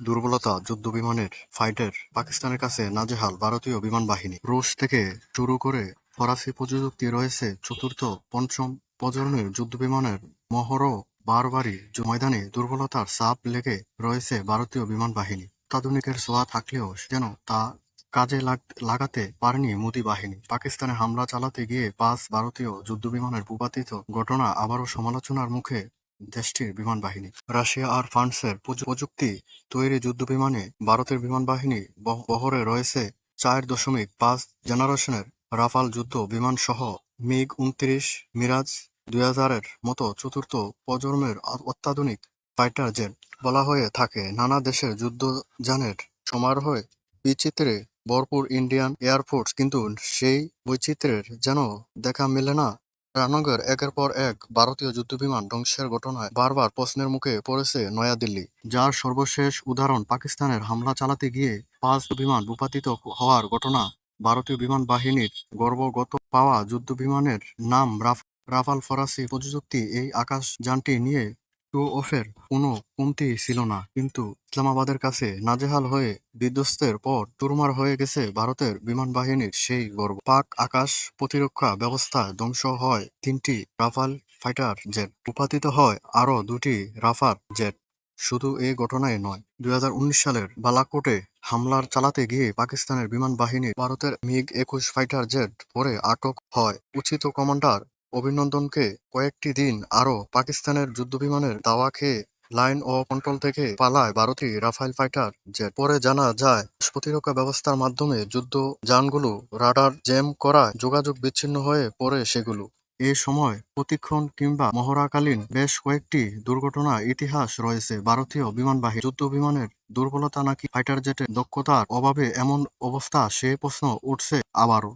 দুর্বলতা, যুদ্ধবিমানের ফাইটার পাকিস্তানের কাছে নাজেহাল ভারতীয় বিমান বাহিনী রুশ থেকে শুরু করে ফরাসি প্রযুক্তি রয়েছে চতুর্থ, পঞ্চম প্রজন্মের যুদ্ধবিমানের মহড় বারবারই যু- ময়দানে দুর্বলতার চাপ লেগে রয়েছে ভারতীয় বিমান বাহিনী অত্যাধুনিকের ছোঁয়া থাকলেও যেন তা কাজে লাগ- লাগাতে পারেনি মোদি বাহিনী। পাকিস্তানে হামলা চালাতে গিয়ে পাঁচ ভারতীয় যুদ্ধবিমানের ভূপাতিত ঘটনা আবারও সমালোচনার মুখে দেশটির বিমান বাহিনী। রাশিয়া আর ফ্রান্সের প্রযুক্তি তৈরি যুদ্ধবিমানে ভারতের বিমান বাহিনী বহরে রয়েছে চার দশমিক পাঁচ জেনারেশনের রাফাল যুদ্ধ বিমান সহ মিগ উনত্রিশ, মিরাজ দুই হাজারের মতো চতুর্থ প্রজন্মের অত্যাধুনিক ফাইটার জেট বলা হয়ে থাকে। নানা দেশের যুদ্ধযানের সমারোহে বিচিত্রে ভরপুর ইন্ডিয়ান এয়ারফোর্স কিন্তু সেই বৈচিত্র্যের যেন দেখা মেলে না। রানগর একের পর এক ভারতীয় যুদ্ধবিমান ধ্বংসের ঘটনায় বারবার প্রশ্নের মুখে পড়েছে নয়াদিল্লি, যার সর্বশেষ উদাহরণ পাকিস্তানের হামলা চালাতে গিয়ে পাঁচ বিমান ভূপাতিত হওয়ার ঘটনা। ভারতীয় বিমান বাহিনীর গর্বগত পাওয়া যুদ্ধবিমানের নাম রাফ, রাফাল ফরাসি প্রযুক্তি এই আকাশ যানটি নিয়ে শো অফের কোনো কমতি ছিল না। কিন্তু ইসলামাবাদের কাছে নাজেহাল হয়ে বিধ্বস্তের পর চুরমার হয়ে গেছে ভারতের বিমান বাহিনীর সেই গর্ব। পাক আকাশ প্রতিরক্ষা ব্যবস্থা ধ্বংস হয় তিনটি রাফাল ফাইটার জেট। ভূপাতিত হয় আরও দুটি রাফাল জেট। শুধু এই ঘটনায় নয়, দুই সালের বালাকোটে হামলার চালাতে গিয়ে পাকিস্তানের বিমান বাহিনী ভারতের মিগ একুশ ফাইটার জেট পরে আটক হয়। উচিত কমান্ডার অভিনন্দনকে কয়েকটি দিন আরও পাকিস্তানের যুদ্ধবিমানের দাওয়া খেয়ে লাইন ও কন্ট্রোল থেকে পালায় ভারতীয় রাফাইল ফাইটার জেট। পরে জানা যায় প্রতিরক্ষা ব্যবস্থার মাধ্যমে যুদ্ধ যানগুলো রাডার জ্যাম করায় যোগাযোগ বিচ্ছিন্ন হয়ে পড়ে সেগুলো। এ সময় প্রতিক্ষণ কিংবা মহড়াকালীন বেশ কয়েকটি দুর্ঘটনা ইতিহাস রয়েছে। ভারতীয় বিমান বাহিনী যুদ্ধ বিমানের দুর্বলতা নাকি ফাইটার জেটের দক্ষতার অভাবে এমন অবস্থা সে প্রশ্ন উঠছে আবারও।